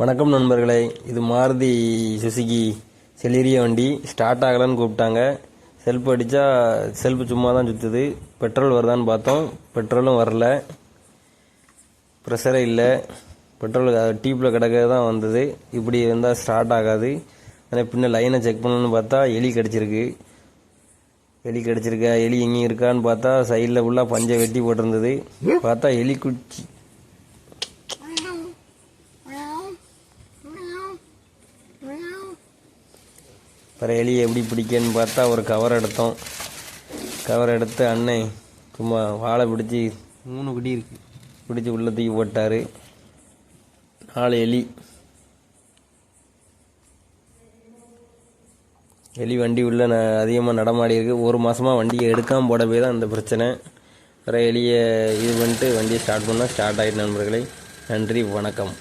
வணக்கம் நண்பர்களே இது மாருதி சுசுகி செலிரிய வண்டி. ஸ்டார்ட் ஆகலைன்னு கூப்பிட்டாங்க. செல்ஃப் அடித்தா செல்ஃப் சும்மா தான் சுற்றுது பெட்ரோல் வருதான்னு பார்த்தோம். பெட்ரோலும் வரல. ப்ரெஷரே இல்லை. பெட்ரோல் டீப்பில் கிடக்க தான் வந்தது. இப்படி இருந்தால் ஸ்டார்ட் ஆகாது. ஆனால் பின்ன லைனை செக் பண்ணணும்னு பார்த்தா எலி கடிச்சிருக்கு. எலி கடிச்சிருக்கா? எலி எங்கேயும் இருக்கான்னு பார்த்தா சைடில் ஃபுல்லாக பஞ்சை வெட்டி போட்டிருந்தது. பார்த்தா எலி குச்சி அப்புறம் எலியை எப்படி பிடிக்கன்னு பார்த்தா ஒரு கவர் எடுத்தோம். கவர் எடுத்து அண்ணன் சும்மா வாழை பிடிச்சி மூணு குடி இருக்கு. பிடிச்சி உள்ள தூக்கி போட்டார். நாலு எலி. எலி வண்டி உள்ள ந அதிகமாக நடமாடி இருக்கு. ஒரு மாதமாக வண்டியை எடுக்காமல் போட போய் தான் இந்த பிரச்சனை. வேறு எலியை இது பண்ணிட்டு வண்டியை ஸ்டார்ட் பண்ணால் ஸ்டார்ட் ஆகிட்டு நண்பர்களே நன்றி வணக்கம்.